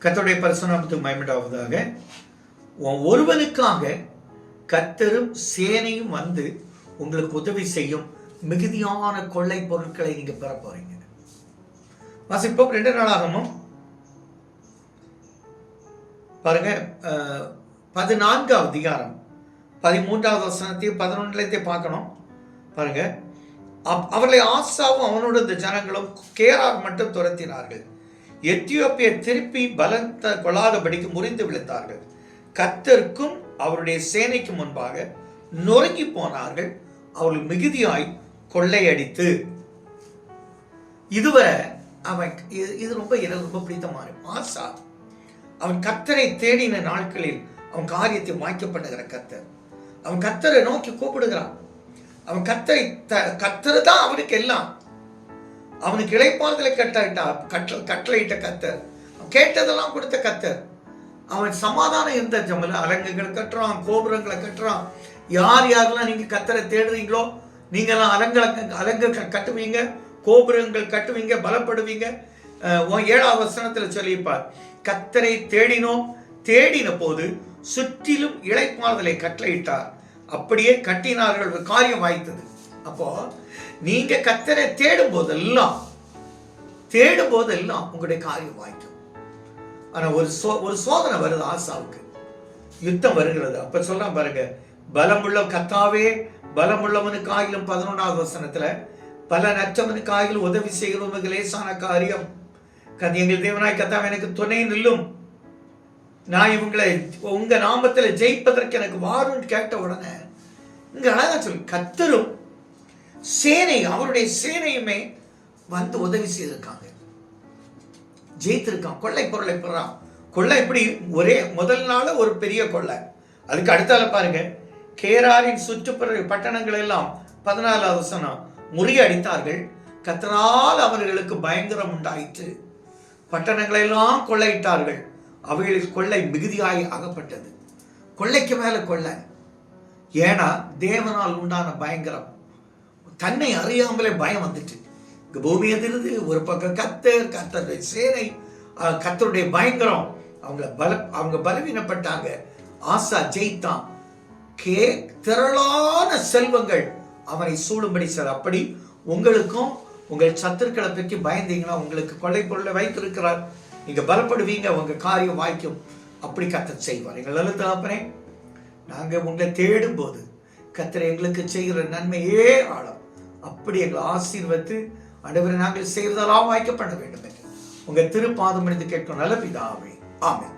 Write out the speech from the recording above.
கத்தருடைய பரிசுநாமத்துக்கு மயமிடாவதாக. உன் ஒருவனுக்காக கத்தரும் சேனையும் வந்து உங்களுக்கு உதவி செய்யும் மிகுதியான கொள்ளை பொருட்களை நீங்க பெற போறீங்க. வாசிப்போம். ரெண்டு நாளாகமும் பாருங்க பதினான்காவது அதிகாரம் பதிமூன்றாவது வசனத்தையும் பதினொன்றுலையும் பார்க்கணும். பாருங்க அப்- அவர்களை ஆசாவும் அவனோட இந்த ஜனங்களும் கேரார் மட்டும் துரத்தினார்கள். எத்தியோப்பியர் திருப்பி பலத்த கொள்ளாதபடிக்கு முறிந்து விழுத்தார்கள் கத்தருக்கும் அவருடைய சேனைக்கு முன்பாக நொறுங்கி போனார்கள். அவர்கள் மிகுதியாய் கொள்ளையடித்து. இதுவரை அவன் இது இது ரொம்ப எனக்கு ரொம்ப பிடித்தமான ஆசா அவன் கத்தரை தேடின நாட்களில் அவன் காரியத்தை வாய்க்கப்படுகிற கத்தர் அவன் கத்தரை நோக்கி கூப்பிடுகிறான். அவன் கத்தரை த- கத்தர் தான் அவனுக்கு எல்லாம். அவனுக்கு இளைப்பாறுதலை கட்டளையிட்டா கட்டளை கட்டளையிட்ட கத்தர். கேட்டதெல்லாம் கொடுத்த கத்தர். அவன் சமாதானம் இருந்த ஜமல அலங்குகள் கட்டுறான் கோபுரங்களை கட்டுறான். யார் யாரெல்லாம் நீங்கள் கத்தரை தேடுறீங்களோ நீங்களாம் அலங்களை அலங்குகள் கட்டுவீங்க கோபுரங்கள் கட்டுவீங்க பலப்படுவீங்க. உன் ஏழாவது வசனத்தில் சொல்லியிருப்பார் கத்தரை தேடினோம். தேடின போது சுற்றிலும் இளைப்பாறுதலை கட்டளையிட்டார். அப்படியே கட்டினார்கள் ஒரு காரியம் வாய்த்தது. அப்போ நீங்க கத்தரை தேடும் போதெல்லாம் தேடும் போதெல்லாம் உங்களுடைய காரியம் வாய்க்கும். ஆனா ஒரு சோ ஒரு சோதனை வருது ஆசாவுக்கு. யுத்தம் வருகிறது. அப்ப சொல்றான் பாருங்க பலமுள்ள கத்தாவே பலமுள்ளவனுக்கு ஆகிலும் பதினொன்றாவது வசனத்துல பல நற்றவனுக்கு ஆகிலும் உதவி செய்கிறவனுக்கு லேசான காரியம். கதை எங்கள் தேவனாய் கத்தாவே எனக்கு துணை நில்லும். நான் இவங்களை உங்க நாமத்துல ஜெயிப்பதற்கு எனக்கு வாருன்னு கேட்ட உடனே இங்க அழகா சொல்லு கத்தரும் சேனை அவருடைய சேனையுமே வந்து உதவி செய்திருக்காங்க. ஜெயித்திருக்கான். கொள்ளை பொருளை பெறான் கொள்ளை எப்படி? ஒரே முதல் நாள் ஒரு பெரிய கொள்ளை. அதுக்கு அடுத்தால பாருங்க. கேராரின் சுற்றுப்புற பட்டணங்கள் எல்லாம் பதினாலாவது வசனம். முறியடித்தார்கள் கத்தனால் அவர்களுக்கு பயங்கரம் உண்டாயிற்று. பட்டணங்களை எல்லாம் கொள்ளையிட்டார்கள். அவைகளில் கொள்ளை மிகுதியாய் அகப்பட்டது. கொள்ளைக்கு மேல கொள்ளை. ஏன்னா தேவனால் உண்டான பயங்கரம். தன்னை அறியாமலே பயம் வந்துட்டு. இங்க பூமி எதிருது ஒரு பக்கம் கத்தர் கத்தருடைய சேனை கத்தருடைய பயங்கரம். அவங்கள பல அவங்க பலவீனப்பட்டாங்க. ஆசா ஜெயித்தான். கே திரளான செல்வங்கள் அவனை சூடும்படி சார். அப்படி உங்களுக்கும் உங்கள் சத்துருக்களை பற்றி பயந்தீங்கன்னா உங்களுக்கு கொள்ளை பொருளை வைத்திருக்கிறார். நீங்க பலப்படுவீங்க உங்க காரியம் வாய்க்கும். அப்படி கத்தர் செய்வார். எங்கள் நல்ல தகப்பனே நாங்கள் உங்களை தேடும் போது கத்தர் எங்களுக்கு செய்கிற நன்மையே ஆழம். அப்படி எங்களை ஆசீர்வத்து அடைவரை நாங்கள் செய்வதெல்லாம் வாய்க்கப்பட வேண்டும் என்று. உங்கள் திருப்பாதம் என்று கேட்கும் நல்ல பிதாவே. ஆமே